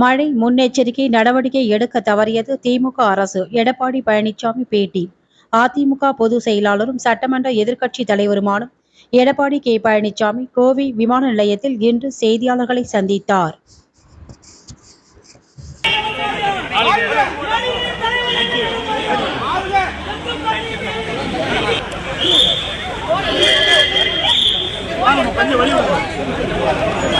மழை முன்னெச்சரிக்கை நடவடிக்கை எடுக்க தவறியது திமுக அரசு. எடப்பாடி பழனிசாமி பேட்டி. அதிமுக பொதுச் செயலாளரும் சட்டமன்ற எதிர்க்கட்சி தலைவருமான எடப்பாடி கே. பழனிசாமி கோவை விமான நிலையத்தில் இன்று செய்தியாளர்களை சந்தித்தார். நண்பர்களுக்கு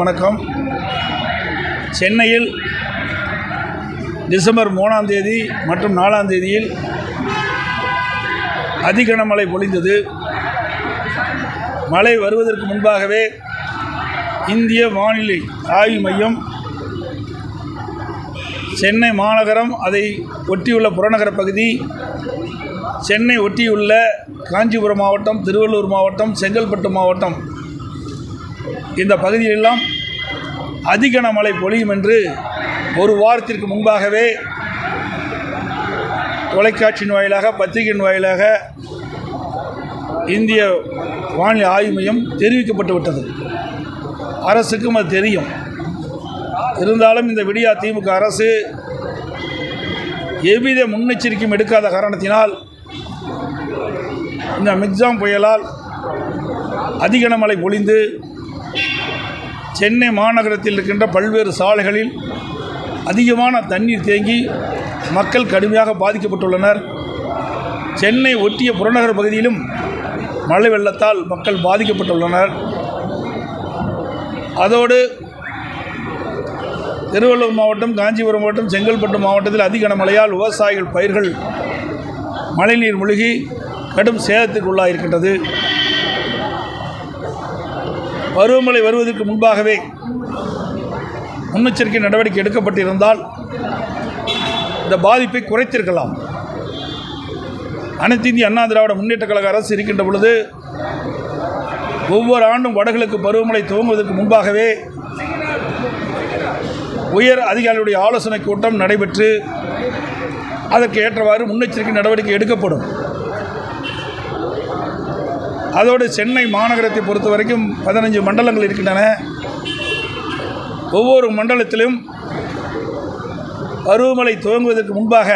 வணக்கம். சென்னையில் டிசம்பர் மூணாம் தேதி மற்றும் நாலாம் தேதியில் அதிகனமழை பொழிந்தது. மழை வருவதற்கு முன்பாகவே இந்திய வானிலை ஆய்வு மையம் சென்னை மாநகரம் அதை ஒட்டியுள்ள புறநகர பகுதி சென்னை ஒட்டியுள்ள காஞ்சிபுரம் மாவட்டம் திருவள்ளூர் மாவட்டம் செங்கல்பட்டு மாவட்டம். இந்த பகுதியிலெல்லாம் அதிக மழை பொழியும் என்று ஒரு வாரத்திற்கு முன்பாகவே தொலைக்காட்சியின் வாயிலாக பத்திரிகையின் வாயிலாக இந்திய வானிலை ஆய்வு மையம் தெரிவிக்கப்பட்டு விட்டது. அரசுக்கும் அது தெரியும். இருந்தாலும் இந்த விடியா திமுக அரசு எவ்வித முன்னெச்சரிக்கையும் எடுக்காத காரணத்தினால் இந்த மிக்ஜாம் புயலால் அதிக மழை பொழிந்து சென்னை மாநகரத்தில் இருக்கின்ற பல்வேறு சாலைகளில் அதிகமான தண்ணீர் தேங்கி மக்கள் கடுமையாக பாதிக்கப்பட்டுள்ளனர். சென்னை ஒட்டிய புறநகர் பகுதியிலும் மழை வெள்ளத்தால் மக்கள் பாதிக்கப்பட்டுள்ளனர். அதோடு திருவள்ளூர் மாவட்டம் காஞ்சிபுரம் மாவட்டம் செங்கல்பட்டு மாவட்டத்தில் அதிக மழையால் விவசாயிகள் பயிர்கள் மழைநீர் மூழ்கி கடும் சேதத்துக்கு உள்ளாயிருக்கின்றது பருவமழை வருவதற்கு முன்பாகவே முன்னெச்சரிக்கை நடவடிக்கை எடுக்கப்பட்டிருந்தால் இந்த பாதிப்பை குறைத்திருக்கலாம். அனைத்து இந்திய அண்ணா திராவிட முன்னேற்ற கழக அரசு இருக்கின்ற பொழுது ஒவ்வொரு ஆண்டும் வடகிழக்கு பருவமழை துவங்குவதற்கு முன்பாகவே உயர் அதிகாரிகளுடைய ஆலோசனை கூட்டம் நடைபெற்று அதற்கு ஏற்றவாறு முன்னெச்சரிக்கை நடவடிக்கை எடுக்கப்படும். அதோடு சென்னை மாநகரத்தை பொறுத்த வரைக்கும் பதினஞ்சு மண்டலங்கள் இருக்கின்றன. ஒவ்வொரு மண்டலத்திலும் பருவமழை துவங்குவதற்கு முன்பாக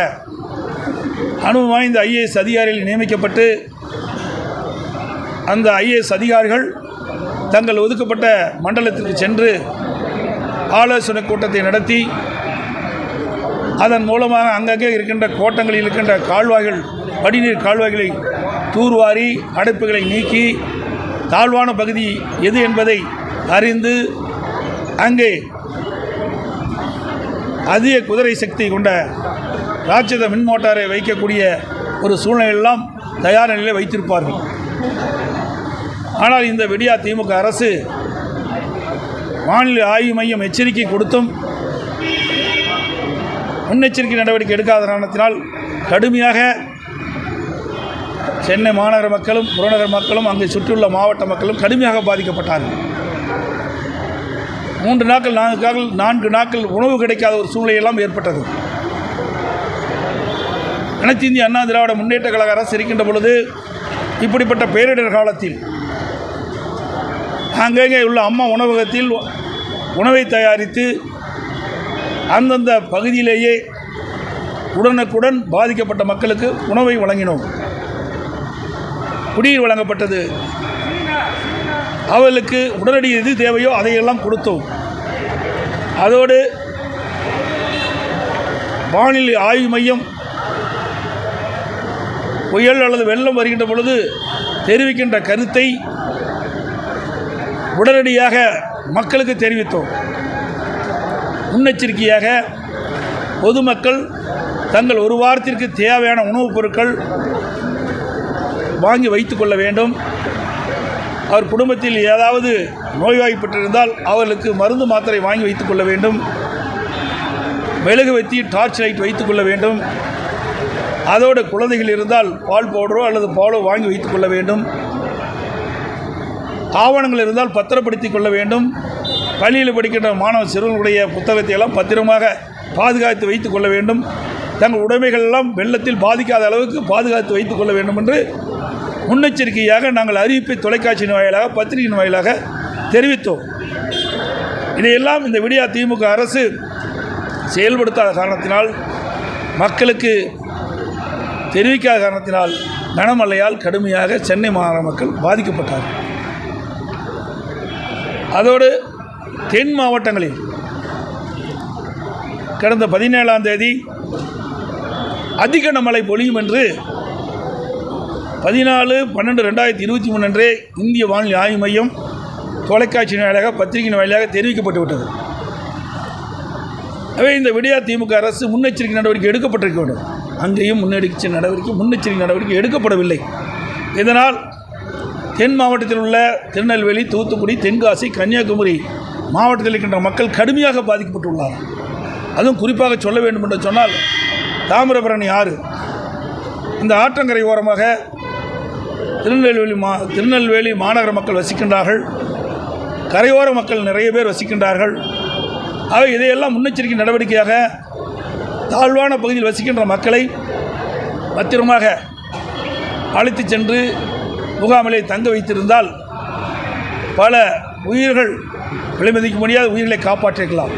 அனுபவம் வாய்ந்த ஐஏஎஸ் அதிகாரிகள் நியமிக்கப்பட்டு அந்த ஐஏஎஸ் அதிகாரிகள் தங்கள் ஒதுக்கப்பட்ட மண்டலத்திற்கு சென்று ஆலோசனை கூட்டத்தை நடத்தி அதன் மூலமாக அங்கங்கே இருக்கின்ற கோட்டங்களில் இருக்கின்ற கால்வாய்கள் படிநீர் கால்வாய்களை தூர்வாரி அடைப்புகளை நீக்கி தாழ்வான பகுதி எது என்பதை அறிந்து அங்கே அதிக குதிரை சக்தி கொண்ட ராட்சத மின் மோட்டாரை வைக்கக்கூடிய ஒரு சூழ்நிலையெல்லாம் தயார் நிலையில் வைத்திருப்பார்கள். ஆனால் இந்த விடியா திமுக அரசு வானிலை ஆய்வு மையம் எச்சரிக்கை கொடுத்தும் முன்னெச்சரிக்கை நடவடிக்கை எடுக்காத காரணத்தினால் கடுமையாக சென்னை மாநகர மக்களும் புறநகர் மக்களும் அங்கே சுற்றியுள்ள மாவட்ட மக்களும் கடுமையாக பாதிக்கப்பட்டார்கள். மூன்று நாட்கள் நான்கு நாட்கள் நான்கு நாட்கள் உணவு கிடைக்காத ஒரு சூழ்நிலையெல்லாம் ஏற்பட்டது. அனைத்து இந்திய அண்ணா திராவிட முன்னேற்ற கழக அரசு இருக்கின்ற பொழுது இப்படிப்பட்ட பேரிடர் காலத்தில் அங்கங்கே உள்ள அம்மா உணவகத்தில் உணவை தயாரித்து அந்தந்த பகுதியிலேயே உடனுக்குடன் பாதிக்கப்பட்ட மக்களுக்கு உணவை வழங்கினோம். குடிநீர் வழங்கப்பட்டது. அவர்களுக்கு உடனடி எது தேவையோ அதையெல்லாம் கொடுத்தோம். அதோடு வானிலை ஆய்வு மையம் புயல் அல்லது வெள்ளம் வருகின்ற பொழுது தெரிவிக்கின்ற கருத்தை உடனடியாக மக்களுக்கு தெரிவித்தோம். முன்னெச்சரிக்கையாக பொதுமக்கள் தங்கள் ஒரு வாரத்திற்கு தேவையான உணவுப் பொருட்கள் வாங்கி வைத்துக்கொள்ள வேண்டும். அவர் குடும்பத்தில் ஏதாவது நோய்வாய்ப்பட்டிருந்தால் அவர்களுக்கு மருந்து மாத்திரை வாங்கி வைத்துக்கொள்ள வேண்டும். மெழுகுவத்தி டார்ச் லைட் வைத்துக்கொள்ள வேண்டும். அதோடு குழந்தைகள் இருந்தால் பால் பவுடரோ அல்லது பாலோ வாங்கி வைத்துக்கொள்ள வேண்டும். ஆவணங்கள் இருந்தால் பத்திரப்படுத்திக் கொள்ள வேண்டும். பள்ளியில் படிக்கின்ற மாணவ சிறுவர்களுடைய புத்தகத்தை எல்லாம் பத்திரமாக பாதுகாத்து வைத்துக் கொள்ள வேண்டும். தங்கள் உடைமைகள் எல்லாம் வெள்ளத்தில் பாதிக்காத அளவுக்கு பாதுகாத்து வைத்துக் கொள்ள வேண்டும் என்று முன்னெச்சரிக்கையாக நாங்கள் அறிவிப்பை தொலைக்காட்சியின் வாயிலாக பத்திரிகையின் வாயிலாக தெரிவித்தோம். இதையெல்லாம் இந்த விடியா திமுக அரசு செயல்படுத்தாத காரணத்தினால் மக்களுக்கு தெரிவிக்காத காரணத்தினால் கனமழையால் கடுமையாக சென்னை மாநகர மக்கள் பாதிக்கப்பட்டார்கள். அதோடு தென் மாவட்டங்களில் கடந்த பதினேழாம் தேதி அதிக கனமழை பொழியும் என்று பதினாலு பன்னெண்டு ரெண்டாயிரத்தி இருபத்தி மூணு அன்றே இந்திய வானிலை ஆய்வு மையம் தொலைக்காட்சியின் வாயிலாக பத்திரிகையின் வாயிலாக தெரிவிக்கப்பட்டு விட்டது. எனவே இந்த விடியா திமுக அரசு முன்னெச்சரிக்கை நடவடிக்கை எடுக்கப்பட்டிருக்க வேண்டும். அங்கேயும் முன்னெடுக்க நடவடிக்கை முன்னெச்சரிக்கை நடவடிக்கை எடுக்கப்படவில்லை. இதனால் தென் மாவட்டத்தில் உள்ள திருநெல்வேலி தூத்துக்குடி தென்காசி கன்னியாகுமரி மாவட்டத்தில் இருக்கின்ற மக்கள் கடுமையாக பாதிக்கப்பட்டுள்ளார். அதுவும் குறிப்பாக சொல்ல வேண்டும் என்று சொன்னால் தாமிரபரணி ஆறு. இந்த ஆற்றங்கரை ஓரமாக திருநெல்வேலி மா திருநெல்வேலி மாநகர மக்கள் வசிக்கின்றார்கள். கரையோர மக்கள் நிறைய பேர் வசிக்கின்றார்கள். ஆக இதையெல்லாம் முன்னெச்சரிக்கை நடவடிக்கையாக தாழ்வான பகுதியில் வசிக்கின்ற மக்களை பத்திரமாக அழைத்து சென்று முகாமிலே தங்க வைத்திருந்தால் பல உயிர்கள் விலைமதிக்க முடியாத உயிர்களை காப்பாற்றிருக்கலாம்.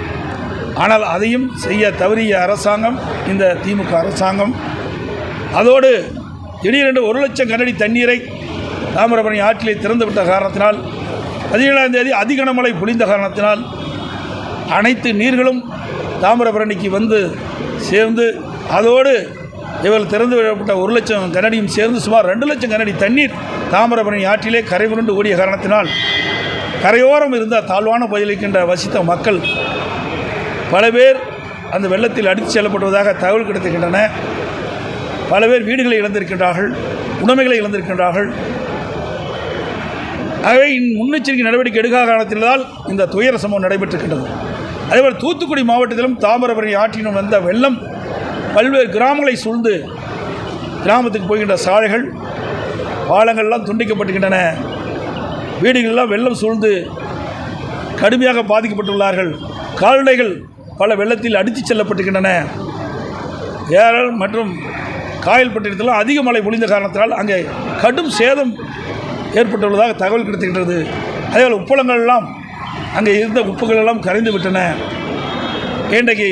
ஆனால் அதையும் செய்ய தவறிய அரசாங்கம் இந்த திமுக அரசாங்கம் அதோடு திடீரென்று ஒரு லட்சம் கனடி தண்ணீரை தாமிரபரணி ஆற்றிலே திறந்துவிட்ட காரணத்தினால் பதினேழாம் தேதி அதிகனமழை பொழிந்த காரணத்தினால் அனைத்து நீர்களும் தாமிரபரணிக்கு வந்து சேர்ந்து அதோடு இவர்கள் திறந்து விடப்பட்ட ஒரு லட்சம் கனடியும் சேர்ந்து சுமார் ரெண்டு லட்சம் கனடி தண்ணீர் தாமிரபரணி ஆற்றிலே கரை புரண்டு ஓடிய காரணத்தினால் கரையோரம் இருந்த தாழ்வான பகுதியில் வசித்த மக்கள் பல பேர் அந்த வெள்ளத்தில் அடித்து செல்லப்படுவதாக தகவல் கிடைத்திருக்கின்றன. பல பேர் வீடுகளை இழந்திருக்கின்றார்கள் உடைமைகளை இழந்திருக்கின்றார்கள். ஆகவே இன் முன்னெச்சரிக்கை நடவடிக்கை எடுக்காத காரணத்தில்தான் இந்த துயர சம்பவம் நடைபெற்றிருக்கின்றது. அதேபோல் தூத்துக்குடி மாவட்டத்திலும் தாமிரபரணி ஆற்றினும் வந்த வெள்ளம் பல்வேறு கிராமங்களை சூழ்ந்து கிராமத்துக்கு போகின்ற சாலைகள் பாலங்கள்லாம் துண்டிக்கப்பட்டுகின்றன. வீடுகளெல்லாம் வெள்ளம் சூழ்ந்து கடுமையாக பாதிக்கப்பட்டுள்ளார்கள். கால்நடைகள் பல வெள்ளத்தில் அடித்துச் செல்லப்பட்டுகின்றன. ஏரல் மற்றும் காயல்பட்டினத்தில் அதிக மழை பொழிந்த காரணத்தினால் அங்கே கடும் சேதம் ஏற்பட்டுள்ளதாக தகவல் கிடைத்துகின்றது. அதேபோல் உப்பளங்கள்லாம் அங்கே இருந்த உப்புகள் எல்லாம் கரைந்து விட்டன. இன்றைக்கு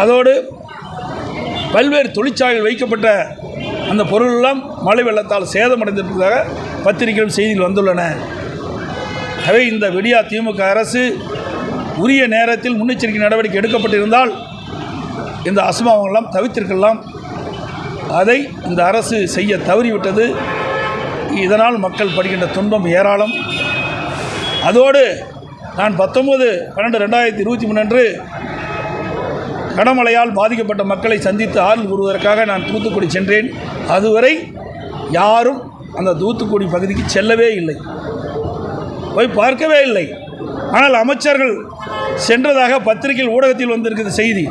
அதோடு பல்வேறு தொழிற்சாலைகள் வைக்கப்பட்ட அந்த பொருளெல்லாம் மழை வெள்ளத்தால் சேதமடைந்திருப்பதாக பத்திரிகைகள் செய்திகள் வந்துள்ளன. எனவே இந்த விடியா திமுக அரசு உரிய நேரத்தில் முன்னெச்சரிக்கை நடவடிக்கை எடுக்கப்பட்டிருந்தால் இந்த அசம்பாவங்கள்லாம் தவிர்த்திருக்கலாம் அதை இந்த அரசு செய்ய தவறிவிட்டது. இதனால் மக்கள் படுகின்ற துன்பம் ஏராளம். அதோடு நான் பத்தொம்பது பன்னெண்டு ரெண்டாயிரத்தி இருபத்தி மூணு அன்று கனமழையால் பாதிக்கப்பட்ட மக்களை சந்தித்து ஆறுதல் கூறுவதற்காக நான் தூத்துக்குடி சென்றேன். அதுவரை யாரும் அந்த தூத்துக்குடி பகுதிக்கு செல்லவே இல்லை. போய் பார்க்கவே இல்லை. ஆனால் அமைச்சர்கள் சென்றதாக பத்திரிகையில் ஊடகத்தில் வந்திருக்கிறது செய்தி.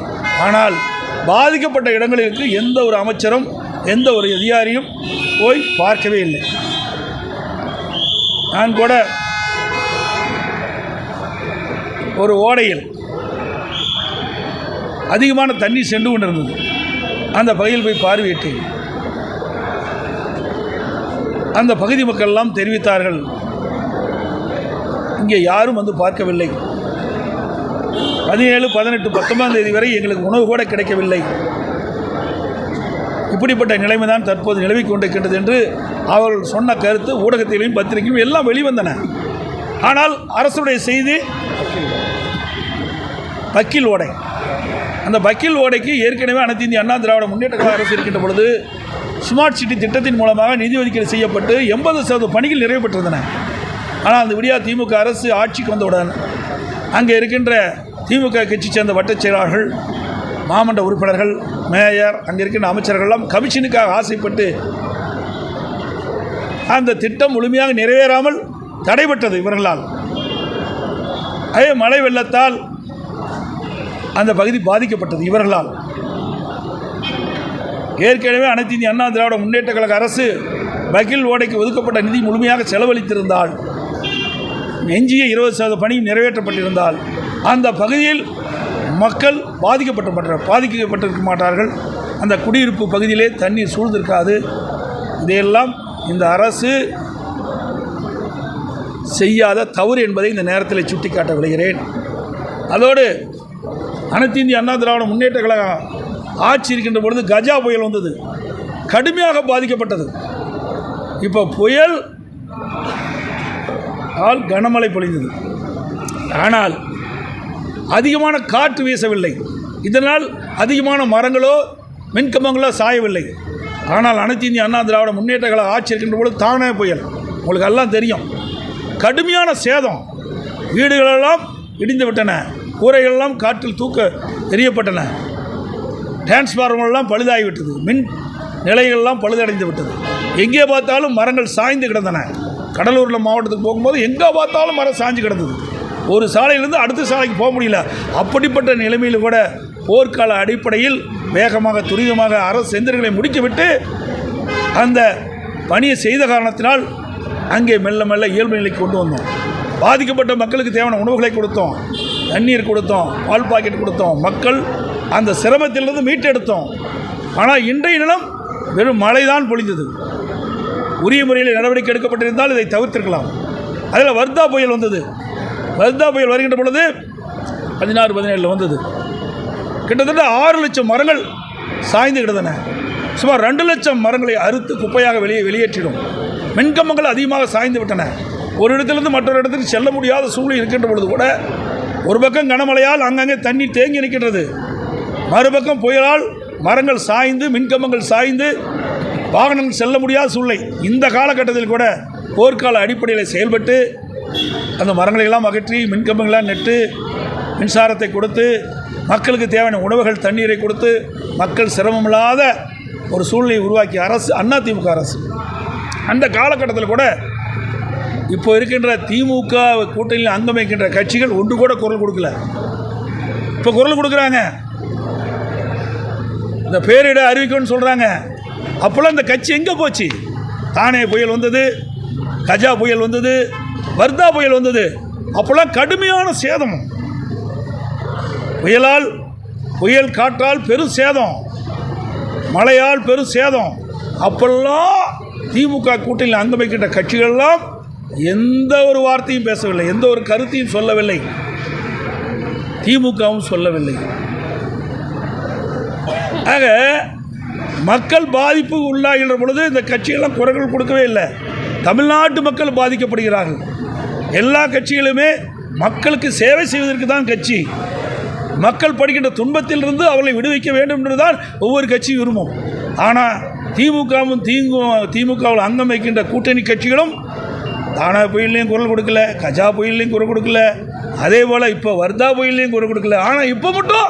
ஆனால் பாதிக்கப்பட்ட இடங்களுக்கு எந்த ஒரு அமைச்சரும் எந்த ஒரு அதிகாரியும் போய் பார்க்கவே இல்லை. நான் கூட ஒரு ஓடையில் அதிகமான தண்ணீர் சென்று கொண்டிருந்தது. அந்த பகுதியில் போய் பார்வையிட்டேன். அந்த பகுதி மக்கள் எல்லாம் தெரிவித்தார்கள். இங்கே யாரும் வந்து பார்க்கவில்லை. பதினேழு பதினெட்டு பத்தொன்பதாம் தேதி வரை எங்களுக்கு உணவு கூட கிடைக்கவில்லை. இப்படிப்பட்ட நிலைமை தான் தற்போது நிலவி கொண்டிருக்கின்றது என்று அவர்கள் சொன்ன கருத்து ஊடகத்திலையும் பத்திரிகையும் எல்லாம் வெளிவந்தன. ஆனால் அரசுடைய செய்தி பக்கில் ஓடை. அந்த வக்கீல் ஓடைக்கு ஏற்கனவே அனைத்து இந்திய அண்ணா திராவிட முன்னேற்ற கழக அரசு இருக்கின்ற பொழுது ஸ்மார்ட் சிட்டி திட்டத்தின் மூலமாக நிதி ஒதுக்கீடு செய்யப்பட்டு எண்பது சதவீத பணிகள் நிறைவு பெற்றிருந்தன. ஆனால் அந்த விடியா திமுக அரசு ஆட்சிக்கு வந்தவுடன் அங்கே இருக்கின்ற திமுக கட்சி சேர்ந்த வட்டச் செயலாளர்கள் மாமன்ற உறுப்பினர்கள் மேயர் அங்கே இருக்கின்ற அமைச்சர்கள்லாம் கமிஷனுக்காக ஆசைப்பட்டு அந்த திட்டம் முழுமையாக நிறைவேறாமல் தடைபட்டது இவர்களால். அதே மழை வெள்ளத்தால் அந்த பகுதி பாதிக்கப்பட்டது இவர்களால். ஏற்கனவே அனைத்து இந்திய அண்ணா திராவிட முன்னேற்ற கழக அரசு வக்கீல் ஓடைக்கு ஒதுக்கப்பட்ட நிதி முழுமையாக செலவழித்திருந்தால் எஞ்சிய இருபது சதவீத பணி நிறைவேற்றப்பட்டிருந்தால் அந்த பகுதியில் மக்கள் பாதிக்கப்பட்ட பாதிக்கப்பட்டிருக்க மாட்டார்கள். அந்த குடியிருப்பு பகுதியிலே தண்ணீர் சூழ்ந்திருக்காது. இதையெல்லாம் இந்த அரசு செய்யாத தவறு என்பதை இந்த நேரத்தில் சுட்டிக்காட்ட விளைகிறேன் அதோடு அனைத்து இந்திய அண்ணா திராவிட முன்னேற்ற கழக ஆட்சி இருக்கின்ற பொழுது கஜா புயல் வந்தது. கடுமையாக பாதிக்கப்பட்டது. இப்போ புயல் ஆல் கனமழை பொழிந்தது. ஆனால் அதிகமான காற்று வீசவில்லை. இதனால் அதிகமான மரங்களோ மின்கம்பங்களோ சாயவில்லை. ஆனால் அனைத்து இந்திய அண்ணா திராவிட முன்னேற்ற கழக ஆட்சி இருக்கின்ற பொழுது தானே புயல். உங்களுக்கு எல்லாம் தெரியும். கடுமையான சேதம். வீடுகளெல்லாம் இடிந்து விட்டன. கூரைகளெல்லாம் காற்றில் தூக்க எரியப்பட்டன டிரான்ஸ்ஃபார்மர்லாம் பழுதாகிவிட்டது மின் நிலைகள்லாம் பழுதடைந்து விட்டது. எங்கே பார்த்தாலும் மரங்கள் சாய்ந்து கிடந்தன. கடலூரில் மாவட்டத்துக்கு போகும்போது எங்கே பார்த்தாலும் மரம் சாய்ஞ்சு கிடந்தது. ஒரு சாலையிலேருந்து அடுத்த சாலைக்கு போக முடியல. அப்படிப்பட்ட நிலைமையில் கூட போர்க்கால அடிப்படையில் வேகமாக துரிதமாக அரசு எந்திரங்களை முடித்துவிட்டு அந்த பணியை செய்த காரணத்தினால் அங்கே மெல்ல மெல்ல இயல்பு நிலைக்கு கொண்டு வந்தோம். பாதிக்கப்பட்ட மக்களுக்கு தேவையான உணவுகளை கொடுத்தோம். தண்ணீர் கொடுத்தோம் பால் பாக்கெட் கொடுத்தோம். மக்கள் அந்த சிரமத்திலிருந்து மீட்டெடுத்தோம். ஆனால் இன்றைய நிலம் வெறும் மழை தான் பொழிந்தது. உரிய முறையில் நடவடிக்கை எடுக்கப்பட்டிருந்தால் இதை தவிர்த்திருக்கலாம். அதில் வர்தா புயல் வந்தது. வர்தா புயல் வருகின்ற பொழுது பதினாறு பதினேழில் வந்தது. கிட்டத்தட்ட ஆறு லட்சம் மரங்கள் சாய்ந்து கிடந்தன. சுமார் ரெண்டு லட்சம் மரங்களை அறுத்து குப்பையாக வெளியே வெளியேற்றிடும். மின்கம்பங்கள் அதிகமாக சாய்ந்து விட்டன. ஒரு இடத்திலிருந்து மற்றொரு இடத்துக்கு செல்ல முடியாத சூழ்நிலை இருக்கின்ற பொழுது கூட ஒரு பக்கம் கனமழையால் அங்கங்கே தண்ணி தேங்கி நிற்கின்றது. மறுபக்கம் புயலால் மரங்கள் சாய்ந்து மின்கம்பங்கள் சாய்ந்து வாகனங்கள் செல்ல முடியாத சூழ்நிலை. இந்த காலகட்டத்தில் கூட போர்க்கால அடிப்படையில் செயல்பட்டு அந்த மரங்களையெல்லாம் அகற்றி மின்கம்பங்களாக நெட்டு மின்சாரத்தை கொடுத்து மக்களுக்கு தேவையான உணவுகள் தண்ணீரை கொடுத்து மக்கள் சிரமமில்லாத ஒரு சூழ்நிலையை உருவாக்கிய அரசு அதிமுக அரசு. அந்த காலகட்டத்தில் கூட இப்போ இருக்கின்ற திமுக கூட்டணியில் அங்கம் வைக்கின்ற கட்சிகள் ஒன்று கூட குரல் கொடுக்கல. இப்போ குரல் கொடுக்குறாங்க. இந்த பேரிட அறிவிக்கணும்னு சொல்கிறாங்க அப்போல்லாம் இந்த கட்சி எங்கே போச்சு? தானே புயல் வந்தது கஜா புயல் வந்தது வர்தா புயல் வந்தது. அப்போல்லாம் கடுமையான சேதம். புயலால் புயல் காற்றால் பெரும் சேதம். மழையால் பெரும் சேதம். அப்பெல்லாம் திமுக கூட்டணியில் அங்கமைக்கின்ற கட்சிகள்லாம் எந்த ஒரு வார்த்தையும் பேசவில்லை எந்த ஒரு கருத்தையும் சொல்லவில்லை. திமுகவும் சொல்லவில்லை. ஆக மக்கள் பாதிப்பு உள்ளாகின்ற பொழுது இந்த கட்சியெல்லாம் குரல்கள் கொடுக்கவே இல்லை. தமிழ்நாட்டு மக்கள் பாதிக்கப்படுகிறார்கள். எல்லா கட்சிகளுமே மக்களுக்கு சேவை செய்வதற்கு தான் கட்சி. மக்கள் படுகின்ற துன்பத்திலிருந்து அவளை விடுவிக்க வேண்டும் என்றுதான் ஒவ்வொரு கட்சியும் விரும்பும். ஆனால் திமுகவும் தீங்கு திமுகவில் அங்கம் வைக்கின்ற கூட்டணி கட்சிகளும் தானா புயல்லையும் குரல் கொடுக்கல கஜா புயல்லையும் குரல் கொடுக்கல. அதே போல் இப்போ வர்தா புயல்லையும் குரல் கொடுக்கல. ஆனால் இப்போ மட்டும்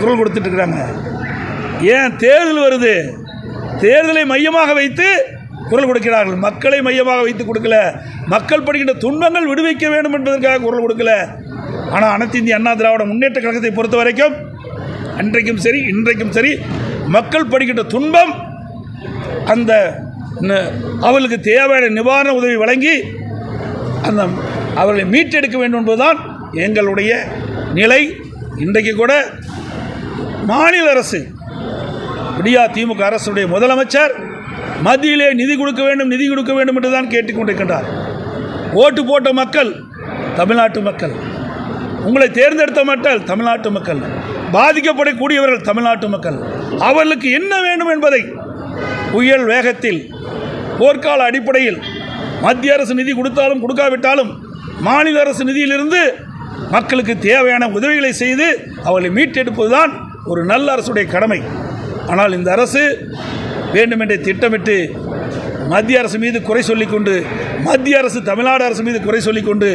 குரல் கொடுத்துட்ருக்குறாங்க ஏன் தேர்தல் வருது? தேர்தலை மையமாக வைத்து குரல் கொடுக்கிறார்கள். மக்களை மையமாக வைத்து கொடுக்கல. மக்கள் படுகின்ற துன்பங்கள் விடுவிக்க வேண்டும் என்பதற்காக குரல் கொடுக்கல. ஆனால் அனைத்து இந்திய அண்ணா திராவிட முன்னேற்ற கழகத்தை பொறுத்த வரைக்கும் அன்றைக்கும் சரி இன்றைக்கும் சரி மக்கள் படுகின்ற துன்பம் அந்த அவர்களுக்கு தேவையான நிவாரண உதவி வழங்கி அந்த அவர்களை மீட்டெடுக்க வேண்டும் என்பதுதான் எங்களுடைய நிலை. இன்றைக்கு கூட மாநில அரசு விடியா திமுக அரசுடைய முதலமைச்சர் மத்தியிலே நிதி கொடுக்க வேண்டும் நிதி கொடுக்க வேண்டும் என்று தான் கேட்டுக்கொண்டிருக்கின்றார். ஓட்டு போட்ட மக்கள் தமிழ்நாட்டு மக்கள். உங்களை தேர்ந்தெடுத்த மக்கள் தமிழ்நாட்டு மக்கள். பாதிக்கப்படக்கூடியவர்கள் தமிழ்நாட்டு மக்கள். அவர்களுக்கு என்ன வேண்டும் என்பதை புயல் வேகத்தில் போர்க்கால அடிப்படையில் மத்திய அரசு நிதி கொடுத்தாலும் கொடுக்காவிட்டாலும் மாநில அரசு நிதியிலிருந்து மக்களுக்கு தேவையான உதவிகளை செய்து அவர்களை மீட்டெடுப்பதுதான் ஒரு நல்ல அரசுடைய கடமை. ஆனால் இந்த அரசு வேண்டுமென்றே திட்டமிட்டு மத்திய அரசு மீது குறை சொல்லிக்கொண்டு மத்திய அரசு தமிழ்நாடு அரசு மீது குறை சொல்லிக்கொண்டு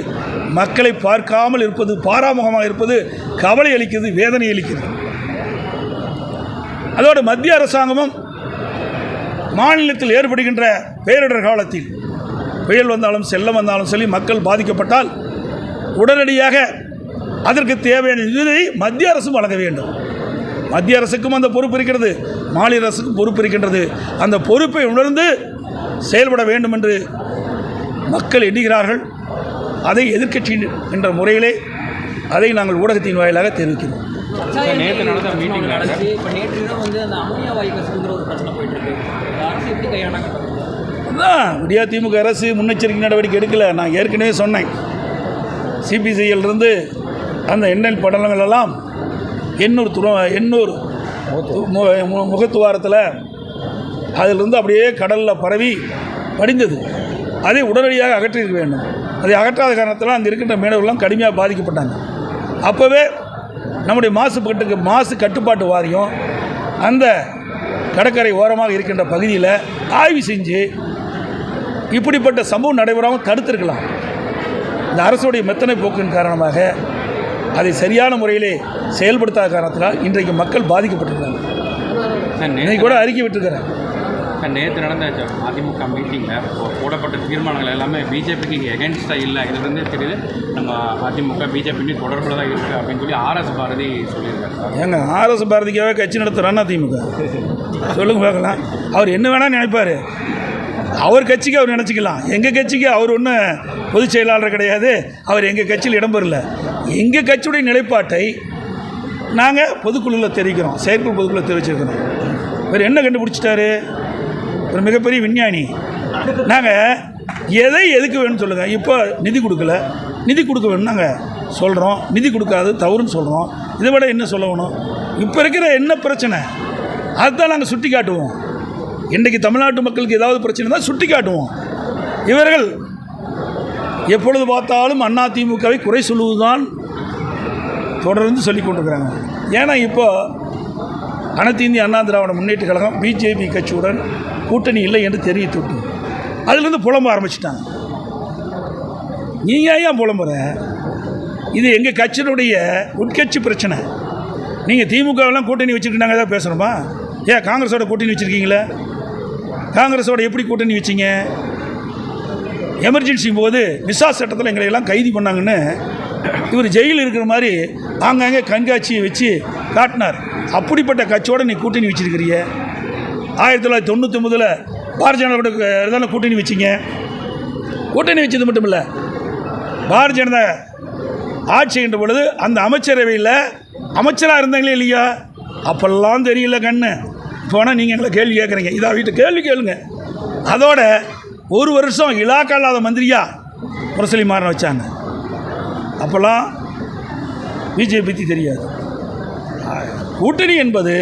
மக்களை பார்க்காமல் இருப்பது பாராமுகமாக இருப்பது கவலை அளிக்கிறது வேதனை அளிக்கிறது. அதோடு மத்திய அரசாங்கமும் மாநிலத்தில் ஏற்படுகின்ற பேரிடர் காலத்தில் புயல் வந்தாலும் செல்லம் வந்தாலும் சரி மக்கள் பாதிக்கப்பட்டால் உடனடியாக அதற்கு தேவையான நிதியை மத்திய அரசும் வழங்க வேண்டும். மத்திய அரசுக்கும் அந்த பொறுப்பு இருக்கிறது மாநில அரசுக்கும் பொறுப்பு இருக்கின்றது. அந்த பொறுப்பை உணர்ந்து செயல்பட வேண்டும் என்று மக்கள் எண்ணுகிறார்கள். அதை எதிர்க்கட்சி என்ற முறையிலே அதை நாங்கள் ஊடகத்தின் வாயிலாக தெரிவிக்கிறோம். நேற்று நடந்த மீட்டிங் நடந்துச்சு இப்போ நேற்று வந்து அந்த அமோனியா வாயு கசிவுங்கிற ஒரு பிரச்சனை போயிட்டு இருக்கு. அதான் விடியா திமுக அரசு முன்னெச்சரிக்கை நடவடிக்கை எடுக்கல. நான் ஏற்கனவே சொன்னேன். CPCL இருந்து அந்த எண்ணெய் படலங்கள் எல்லாம் எண்ணூர் துற எண்ணூர் மு- மு- முகத்துவாரத்தில் அதிலிருந்து அப்படியே கடலில் பரவி படிந்தது. அதை உடனடியாக அகற்றிருக்க வேண்டும். அதை அகற்றாத காரணத்தில் அங்கே இருக்கின்ற மீனவர்கள்லாம் கடுமையாக பாதிக்கப்பட்டாங்க. அப்போவே நம்முடைய மாசுபாட்டுக்கு மாசு கட்டுப்பாட்டு வாரியம் அந்த கடற்கரை ஓரமாக இருக்கின்ற பகுதியில் ஆய்வு செஞ்சு இப்படிப்பட்ட சம்பவம் நடைபெறாமல் தடுத்திருக்கலாம். இந்த அரசுடைய மெத்தனை போக்கின் காரணமாக அதை சரியான முறையிலே செயல்படுத்தாத காரணத்தினால் இன்றைக்கு மக்கள் பாதிக்கப்பட்டிருக்காங்க இன்னைக்கு கூட அறிக்கை விட்டுருக்கிறேன் சார் நேற்று நடந்த அதிமுக மீட்டிங்கில் போடப்பட்ட தீர்மானங்கள் எல்லாமே பிஜேபிக்கு எகென்ஸ்டாக இல்லை இதுலேருந்தே தெரியுது. நம்ம அதிமுக பிஜேபி தொடர்பில் தான் இருக்குது அப்படின்னு சொல்லி ஆர்எஸ் பாரதி சொல்லியிருக்காரு ஏங்க ஆர்எஸ் பாரதிக்காக கட்சி நடத்துகிறான்னா திமுக சொல்லுங்க பார்க்கலாம். அவர் என்ன வேணால் நினைப்பார். அவர் கட்சிக்கு அவர் நினச்சிக்கலாம். எங்கள் கட்சிக்கு அவர் ஒன்றும் பொதுச் செயலாளர் கிடையாது. அவர் எங்கள் கட்சியில் இடம்பெறல. எங்கள் கட்சியுடைய நிலைப்பாட்டை நாங்கள் பொதுக்குழுவில் தெரிவிக்கிறோம். செயற்குழு பொதுக்குழுவில் தெரிவிச்சிருக்கிறோம். இவர் என்ன கண்டுபிடிச்சிட்டாரு? ஒரு மிகப்பெரிய விஞ்ஞானி. நாங்கள் எதை எதுக்கு வேணும்னு சொல்லுங்கள் இப்போ நிதி கொடுக்கல. நிதி கொடுக்க வேணும் நாங்கள் சொல்கிறோம் நிதி கொடுக்காது தவறுன்னு சொல்கிறோம் இதை விட என்ன சொல்லணும் இப்போ இருக்கிற என்ன பிரச்சனை? அதுதான் நாங்கள் சுட்டி காட்டுவோம். இன்றைக்கு தமிழ்நாட்டு மக்களுக்கு ஏதாவது பிரச்சனை தான் சுட்டி காட்டுவோம். இவர்கள் எப்பொழுது பார்த்தாலும் அண்ணா திமுகவை குறை சொல்லுவதுதான் தொடர்ந்து சொல்லிக் கொண்டிருக்கிறாங்க. ஏன்னா இப்போ அனைத்து இந்திய அண்ணா திராவிட முன்னேற்ற கழகம் பிஜேபி கட்சியுடன் கூட்டணி இல்லை என்று தெரிவித்துட்டு அதிலிருந்து புலம்ப ஆரம்பிச்சிட்டாங்க. நீங்கள் ஏன் புலம்புற? இது எங்கள் கட்சியினுடைய உட்கட்சி பிரச்சனை. நீங்கள் திமுகவெல்லாம் கூட்டணி வச்சுட்டு நாங்கள் ஏதாவது பேசுகிறோமா ஏன் காங்கிரஸோட கூட்டணி வச்சுருக்கீங்களே? காங்கிரஸோட எப்படி கூட்டணி வச்சீங்க? எமர்ஜென்சி போது மிசா சட்டத்தில் எங்களை எல்லாம் கைது பண்ணாங்கன்னு இவர் ஜெயிலில் இருக்கிற மாதிரி ஆங்காங்கே கண்காட்சியை வச்சு காட்டினார். அப்படிப்பட்ட கட்சியோடு நீ கூட்டணி வச்சிருக்கிறிய ஆயிரத்தி தொள்ளாயிரத்தி தொண்ணூற்றி ஒம்பதில் பாரதிய ஜனதா தானே கூட்டணி வச்சிங்க? கூட்டணி வச்சது மட்டும் இல்லை பாரதிய ஜனதா ஆட்சி பொழுது அந்த அமைச்சரவையில் அமைச்சராக இருந்தாங்களே இல்லையா? அப்பெல்லாம் தெரியல கண்ணு. போனால் நீங்கள் எங்களை கேள்வி கேட்குறீங்க இதா வீட்டு கேள்வி கேளுங்க. அதோட ஒரு வருஷம் இலாக்கா இல்லாத மந்திரியா முரசலி மாறன் வச்சாங்க. அப்போல்லாம் பிஜேபி பற்றி தெரியாது. கூட்டணி என்பது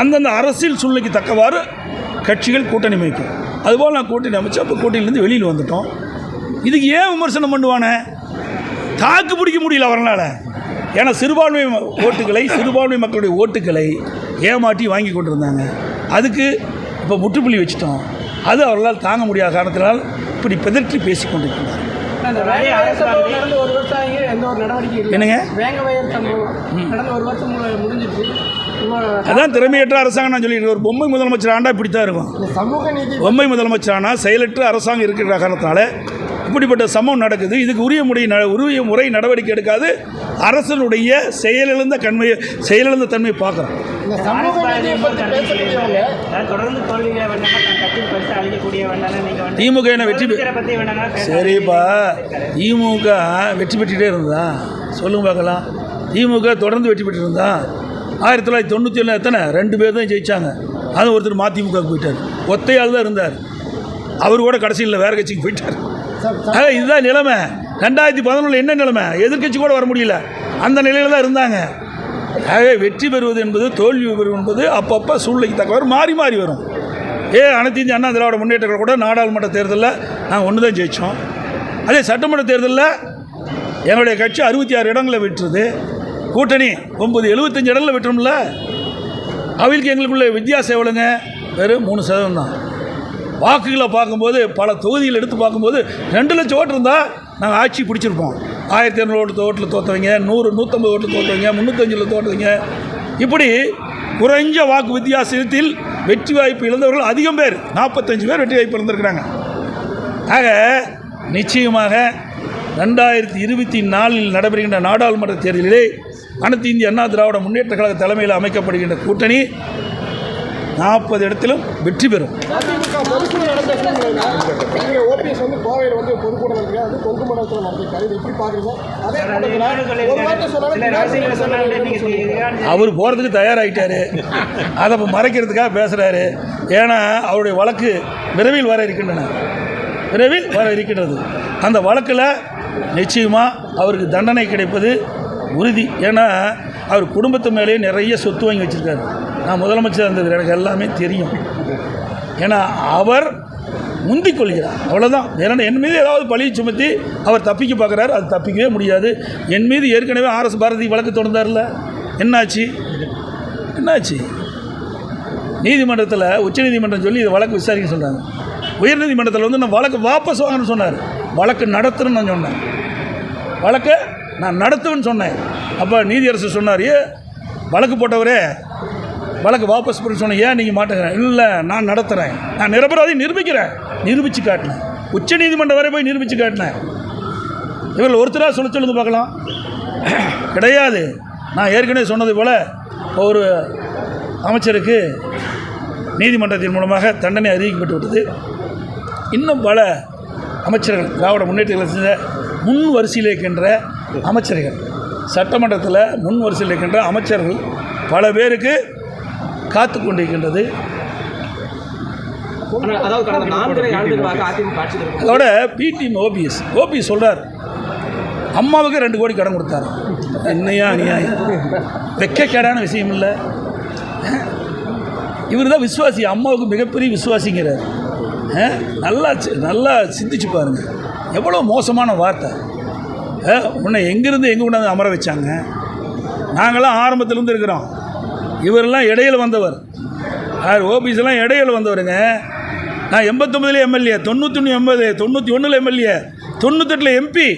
அந்தந்த அரசியல் சூழ்நிலைக்கு தக்கவாறு கட்சிகள் கூட்டணி அமைக்கும். அதுபோல் நான் கூட்டணி அமைச்சு அப்போ கூட்டணியிலேருந்து வெளியில் வந்துட்டோம். இதுக்கு ஏன் விமர்சனம் பண்ணுவானே? தாக்கு பிடிக்க முடியல அவர்களால். ஏன்னா சிறுபான்மை ஓட்டுகளை சிறுபான்மை மக்களுடைய ஓட்டுகளை ஏமாற்றி வாங்கி கொண்டிருந்தாங்க. அதுக்கு இப்போ முற்றுப்புள்ளி வச்சுட்டோம். அது அவர்களால் தாங்க முடியாத காரணத்தினால் இப்படி பிதற்றி பேசி கொண்டிருக்கிறார். என்னங்க? அதான் திறமையற்ற அரசாங்கம் நான் சொல்லியிருக்கேன். ஒரு பொம்மை முதலமைச்சர் ஆண்டா இப்படி தான் இருக்கும் பொம்மை முதலமைச்சர் ஆனால் செயலற்ற அரசாங்கம் இருக்கிற காரணத்தினால இப்படிப்பட்ட சம்பவம் நடக்குது. இதுக்கு உரிய முறை உரிய முறை நடவடிக்கை எடுக்காது. அரசனுடைய செயலிழந்த கண்மையை செயலிழந்த தன்மையை பார்க்குறோம் திமுக என்ன வெற்றி சரிப்பா. திமுக வெற்றி பெற்றுட்டே இருந்தா? சொல்லுங்க பார்க்கலாம். திமுக தொடர்ந்து வெற்றி பெற்று இருந்தா ஆயிரத்தி தொள்ளாயிரத்தி தொண்ணூற்றி ஏழு எத்தனை? ரெண்டு பேர் தான் ஜெயிச்சாங்க. அது ஒருத்தர் மதிமுக போயிட்டார். ஒத்தையால் தான் இருந்தார். அவர் கூட கடைசியில் வேறு கட்சிக்கு போயிட்டார். ஆக இதுதான் நிலைமை. ரெண்டாயிரத்தி பதினொன்றில் என்ன நிலைமை? எதிர்கட்சி கூட வர முடியல. அந்த நிலையில் தான் இருந்தாங்க. ஆகவே வெற்றி பெறுவது என்பது தோல்வி பெறுவது என்பது அப்பப்போ சூழ்நிலைக்கு தக்கவாறு மாறி மாறி வரும். ஏ அனைத்து இந்திய அண்ணா திராவிட முன்னேற்றங்கள் கூட நாடாளுமன்ற தேர்தலில் நாங்கள் ஒன்று தான் ஜெயித்தோம் அதே சட்டமன்ற தேர்தலில் எங்களுடைய கட்சி அறுபத்தி ஆறு இடங்களில் விட்டுருது கூட்டணி ஒம்பது எழுபத்தஞ்சு இடங்களில் விட்டுரும்ல அவளுக்கு எங்களுக்குள்ள வித்தியாசம் எவ்வளோங்க வெறும் மூணு சதவீதம் தான். வாக்குகளை பார்க்கும்போது பல தொகுதிகள் எடுத்து பார்க்கும்போது ரெண்டு லட்சம் ஓட்டு இருந்தால் நாங்கள் ஆட்சி பிடிச்சிருப்போம். ஆயிரத்தி இரநூறு ஓட்டு ஓட்டில் தோற்றவங்க நூறு நூற்றம்பது ஓட்டு தோற்றவங்க முந்நூற்றஞ்சில் தோற்றவங்க இப்படி குறைஞ்ச வாக்கு வித்தியாசத்தில் வெற்றி வாய்ப்பு இழந்தவர்கள் அதிகம் பேர். நாற்பத்தஞ்சு பேர் வெற்றி வாய்ப்பு இழந்திருக்கிறாங்க. ஆக நிச்சயமாக ரெண்டாயிரத்தி இருபத்தி நாலில் நடைபெறுகின்ற நாடாளுமன்ற தேர்தலிலே அனைத்து இந்திய அண்ணா திராவிட முன்னேற்ற கழக தலைமையில் அமைக்கப்படுகின்ற கூட்டணி நாற்பது இடத்திலும் வெற்றி பெறும் அதிமுக பொதுக்குழு நடந்த சூழ்நிலையில ஓபிஎஸ் வந்து அது கொங்கு மண்டலத்தில் நடத்திருக்காரு இது எப்படி பார்க்குறீங்க? அதே கூட்டத்தில் அவர் போகிறதுக்கு தயாராகிட்டாரு அதை இப்போ மறைக்கிறதுக்காக பேசுகிறாரு ஏன்னா அவருடைய வழக்கு விரைவில் வர இருக்கின்றன. விரைவில் வர இருக்கின்றது. அந்த வழக்கில் நிச்சயமாக அவருக்கு தண்டனை கிடைப்பது உறுதி. ஏன்னா அவர் குடும்பத்து மேலேயே நிறைய சொத்து வாங்கி வச்சுருக்காரு. நான் முதலமைச்சர் இருந்தது எனக்கு எல்லாமே தெரியும். ஏன்னா அவர் முந்திக் கொள்கிறார் அவ்வளோதான் ஏன்னா என் மீது ஏதாவது பழியை சுமத்தி அவர் தப்பிக்க பார்க்குறாரு. அது தப்பிக்கவே முடியாது. என் மீது ஏற்கனவே ஆர்எஸ் பாரதி வழக்கு தொடர்ந்தார்ல. என்னாச்சு? என்னாச்சு? நீதிமன்றத்தில் உச்சநீதிமன்றம் சொல்லி இதை வழக்கு விசாரிக்க சொல்கிறாங்க உயர்நீதிமன்றத்தில் வந்து நான் வழக்கு வாபஸ் வாங்கன்னு சொன்னார். வழக்கு நடத்துன்னு நான் சொன்னேன். வழக்கை நான் நடத்துவேன்னு சொன்னேன். அப்போ நீதியரசு சொன்னார் வழக்கு போட்டவரே வழக்கு வாபஸ் பண்ண சொன்னேன் ஏன் நீங்கள் மாட்டேங்கிறேன் இல்லை நான் நடத்துகிறேன் நான் நிரபராதி நிரூபிக்கிறேன். நிரூபித்து காட்டினேன். உச்ச நீதிமன்றம் வரை போய் நிரூபித்து காட்டினேன். இவர்கள் ஒருத்தராக சொல்ல சொல்லுங்க பார்க்கலாம். கிடையாது. நான் ஏற்கனவே சொன்னது போல் ஒரு அமைச்சருக்கு நீதிமன்றத்தின் மூலமாக தண்டனை அறிவிக்கப்பட்டு விட்டது இன்னும் பல அமைச்சர்கள் திராவிட முன்னேற்றங்களை செஞ்ச முன் வரிசையில் இருக்கின்ற அமைச்சர்கள் சட்டமன்றத்தில் முன் வரிசையில் இருக்கின்ற அமைச்சர்கள் பல பேருக்கு காத்து கொண்டிருக்கின்றது அதோட பிடிஎம் ஓபிஎஸ் ஓபிஎஸ் சொல்கிறார் அம்மாவுக்கு ரெண்டு கோடி கடன் கொடுத்தாரு. என்னையா அநியாயம். வெக்கக்கேடான விஷயம் இல்லை. இவர் தான் விசுவாசி அம்மாவுக்கு மிகப்பெரிய விசுவாசிங்கிறார். நல்லா நல்லா சிந்திச்சு பாருங்க. எவ்வளோ மோசமான வார்த்தை. உன்னை எங்கேருந்து எங்கே கொண்டாந்து அமர வச்சாங்க? நாங்களாம் ஆரம்பத்திலேருந்து இருக்கிறோம். இவரெல்லாம் இடையில வந்தவர். யார் ஓபிஎஸ்லாம் இடையில வந்தவருங்க. நான் எண்பத்தொம்பதுல எம்எல்ஏ தொண்ணூற்றி எண்பது தொண்ணூற்றி ஒன்றில் எம்எல்ஏ தொண்ணூத்தெட்டில் எம்பி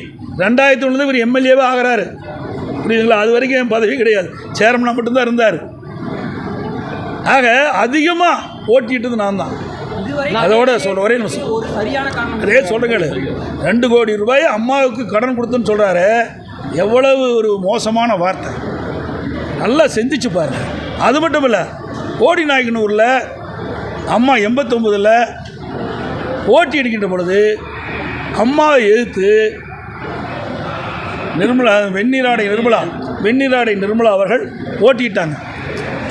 ரெண்டாயிரத்தி ஒன்று இவர் எம்எல்ஏவே ஆகிறாரு. புரியுதுங்களா? அது வரைக்கும் என் பதவி கிடையாது. சேர்மனாக மட்டும்தான் இருந்தார். ஆக அதிகமாக ஓட்டிட்டது நான் தான். அதோட சொல்ற ஒரே நிமிஷம். அதே சொல்கிறேன் ரெண்டு கோடி ரூபாய் அம்மாவுக்கு கடன் கொடுத்துன்னு சொல்கிறாரு எவ்வளவு ஒரு மோசமான வார்த்தை. நல்லா சிந்திச்சு பாருங்க. அது மட்டும் இல்லை கோடி நாயக்கனூரில் அம்மா எண்பத்தொம்பதில் போட்டி எடுக்கின்ற பொழுது அம்மாவை எதிர்த்து நிர்மலா வெந்நீராடை நிர்மலா வெந்நீராடை நிர்மலா அவர்கள் போட்டிட்டாங்க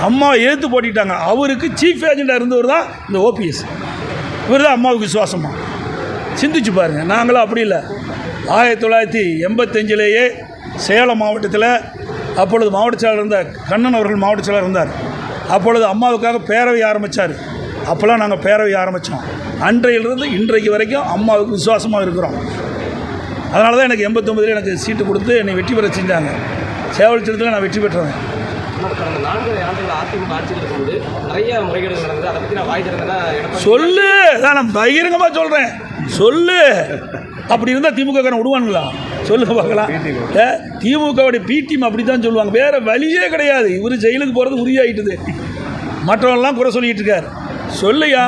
அம்மாவை எதிர்த்து போட்டிட்டாங்க அவருக்கு சீஃப் ஏஜெண்டாக இருந்தவர் தான் இந்த ஓபிஎஸ் இவர் தான் அம்மாவுக்கு விசுவாசமா. சிந்திச்சு பாருங்கள் நாங்களும் அப்படி இல்லை. ஆயிரத்தி தொள்ளாயிரத்தி எண்பத்தஞ்சிலேயே சேலம் மாவட்டத்தில் அப்பொழுது மாவட்ட செயலர் இருந்தார். கண்ணன் அவர்கள் மாவட்ட செயலர் இருந்தார். அப்பொழுது அம்மாவுக்காக பேரவை ஆரம்பித்தார் அப்போல்லாம் நாங்கள் பேரவை ஆரம்பித்தோம் அன்றையிலிருந்து இன்றைக்கு வரைக்கும் அம்மாவுக்கு விசுவாசமாக இருக்கிறோம். அதனால தான் எனக்கு எண்பத்தொம்பதுல எனக்கு சீட்டு கொடுத்து என்னை வெற்றி பெற செஞ்சாங்க. சேவல் சின்னத்தில் நான் வெற்றி பெற்றேன். நான் சொல்லு நான் பகிரங்கமாக சொல்கிறேன் சொல்லு. அப்படி இருந்தால் திமுக விடுவானுங்களா? சொல்லுங்க பார்க்கலாம். ஏ, திமுகவுடைய பி டீம் அப்படி தான் சொல்லுவாங்க. வேற வழியே கிடையாது. இவர் ஜெயிலுக்கு போகிறது உறுதியாயிட்டுது. மற்றவங்களாம் குறை சொல்லிட்டு இருக்கார். சொல்லையா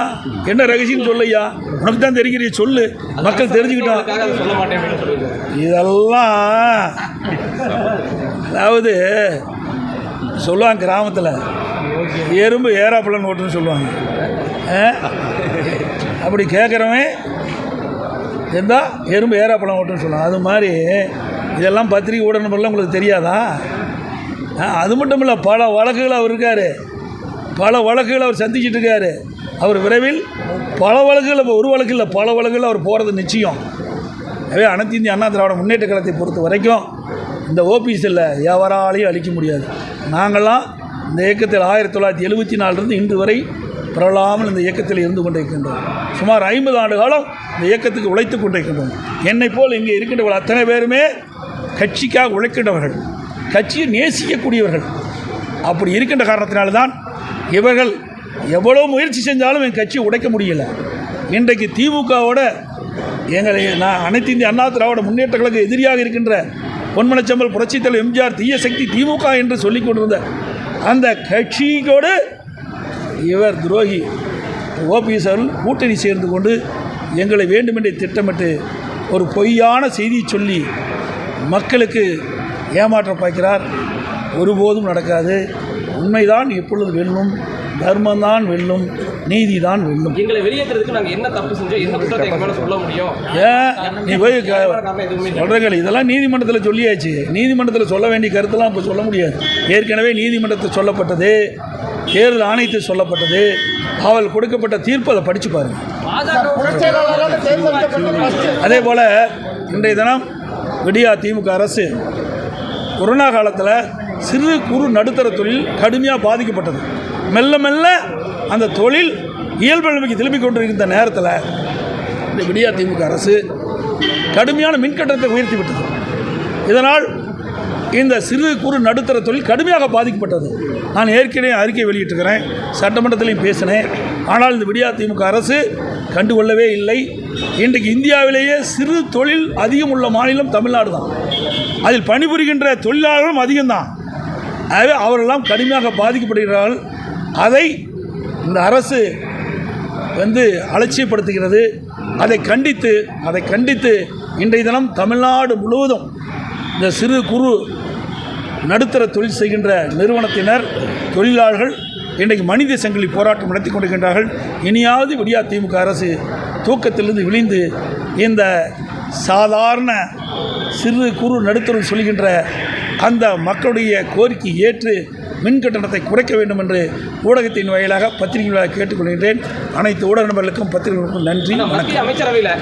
என்ன ரகசியம் சொல்லையா உனக்கு தான் தெரிகிறிய சொல்லு. மக்கள் தெரிஞ்சுக்கிட்டோம் இதெல்லாம் அதாவது சொல்லுவாங்க கிராமத்தில். எறும்பு ஏறாப்பழம் ஓட்டுன்னு சொல்லுவாங்க? அப்படி கேட்குறவன் இருந்தால் எறும்பு ஏறாப்பழம் ஓட்டுன்னு சொல்லுவாங்க. அது மாதிரி இதெல்லாம் பத்திரிக்கை ஊடகம்லாம் உங்களுக்கு தெரியாதா? அது மட்டும் இல்லை பல வழக்குகள் அவர் இருக்கார். பல வழக்குகள் அவர் சந்திச்சிட்டு இருக்காரு. அவர் விரைவில் பல வழக்குகள் இப்போ ஒரு வழக்கு இல்லை பல வழக்குகள் அவர் போகிறது நிச்சயம். எனவே அனைத்து இந்திய அண்ணா திராவிட முன்னேற்ற கழகத்தை பொறுத்த வரைக்கும் இந்த ஓபிஎஸ்ஸில் எவராலையும் அழிக்க முடியாது. நாங்கள்லாம் இந்த இயக்கத்தில் ஆயிரத்தி தொள்ளாயிரத்தி எழுபத்தி நாலுலேருந்து இன்று வரை பரவலாமல் இந்த இயக்கத்தில் இருந்து கொண்டிருக்கின்றோம். சுமார் ஐம்பது ஆண்டு காலம் இந்த இயக்கத்துக்கு உழைத்து கொண்டிருக்கின்றோம். என்னை போல் இங்கே இருக்கின்றவர்கள் அத்தனை பேருமே கட்சிக்காக உழைக்கின்றவர்கள். கட்சியை நேசிக்கக்கூடியவர்கள். அப்படி இருக்கின்ற காரணத்தினால்தான் இவர்கள் எவ்வளோ முயற்சி செஞ்சாலும் என் கட்சியை உடைக்க முடியல. இன்றைக்கு திமுகவோட எங்களை நான் அனைத்து இந்திய அண்ணா திராவிட முன்னேற்ற கழக எதிரியாக இருக்கின்ற பொன்மனச்சம்பல் புரட்சித்தலைவர் எம்ஜிஆர் தீய சக்தி திமுக என்று சொல்லிக் கொண்டிருந்த அந்த கட்சியோடு இவர் துரோகி. ஓபிஎஸ் அவர்கள் கூட்டணி சேர்ந்து கொண்டு எங்களை வேண்டுமென்றே திட்டமிட்டு ஒரு பொய்யான செய்தியை சொல்லி மக்களுக்கு ஏமாற்ற பார்க்கிறார் ஒருபோதும் நடக்காது. உண்மைதான் எப்பொழுது வெல்லும் தர்மம்தான் வெல்லும் நீதிதான் வெல்லும். எங்களை வெளியேற்றுறதுக்கு என்ன தப்பு செஞ்சோம் என்ன குற்றத்தை சொல்ல முடியும்? ஏன் நீ போய் க- காரணம் எதுவுமே இல்லை. சொல்கிறீங்களே இதெல்லாம் நீதிமன்றத்தில் சொல்லியாச்சு. நீதிமன்றத்தில் சொல்ல வேண்டிய கருத்தெல்லாம் இப்போ சொல்ல முடியாது. ஏற்கனவே நீதிமன்றத்தில் சொல்லப்பட்டது. தேர்தல் ஆணையத்தில் சொல்லப்பட்டது. அவள் கொடுக்கப்பட்ட தீர்ப்பு அதை படித்து பாருங்கள் அதே போல் இன்றைய தினம் விடியா திமுக அரசு கொரோனா காலத்தில் சிறு குறு நடுத்தர தொழில் கடுமையாக பாதிக்கப்பட்டது. மெல்ல மெல்ல அந்த தொழில் இயல்பு நிலைமைக்கு திரும்பிக் கொண்டிருக்கின்ற நேரத்தில் இந்த விடியா திமுக அரசு கடுமையான மின்கட்டணத்தை உயர்த்தி விட்டது. இதனால் இந்த சிறு குறு நடுத்தர தொழில் கடுமையாக பாதிக்கப்பட்டது. நான் ஏற்கனவே அறிக்கை வெளியிட்டிருக்கிறேன் சட்டமன்றத்திலையும் பேசினேன். ஆனால் இந்த விடியா திமுக அரசு கண்டுகொள்ளவே இல்லை. இன்றைக்கு இந்தியாவிலேயே சிறு தொழில் அதிகம் உள்ள மாநிலம் தமிழ்நாடு தான். அதில் பணிபுரிகின்ற தொழிலாளர்களும் அதிகம்தான். ஆகவே அவரெல்லாம் கடுமையாக பாதிக்கப்படுகிறார்கள். அதை இந்த அரசு வந்து அலட்சியப்படுத்துகிறது. அதை கண்டித்து அதை கண்டித்து இன்றைய தினம் தமிழ்நாடு முழுவதும் இந்த சிறு குறு நடுத்தர தொழில் செய்கின்ற நிறுவனத்தினர் தொழிலாளர்கள் இன்றைக்கு மனித சங்கிலி போராட்டம் நடத்தி கொண்டிருக்கின்றார்கள். இனியாவது விடியா திமுக அரசு தூக்கத்திலிருந்து விழிந்து இந்த சாதாரண சிறு குறு நடுத்தரம் சொல்கின்ற அந்த மக்களுடைய கோரிக்கை ஏற்று மின் கட்டணத்தை குறைக்க வேண்டும் என்று ஊடகத்தின் வாயிலாக பத்திரிகை வாயிலாக கேட்டுக்கொள்கின்றேன். அனைத்து ஊடக நண்பர்களுக்கும் பத்திரிகைகளுக்கும் நன்றி வணக்கம். அமைச்சரவையில்?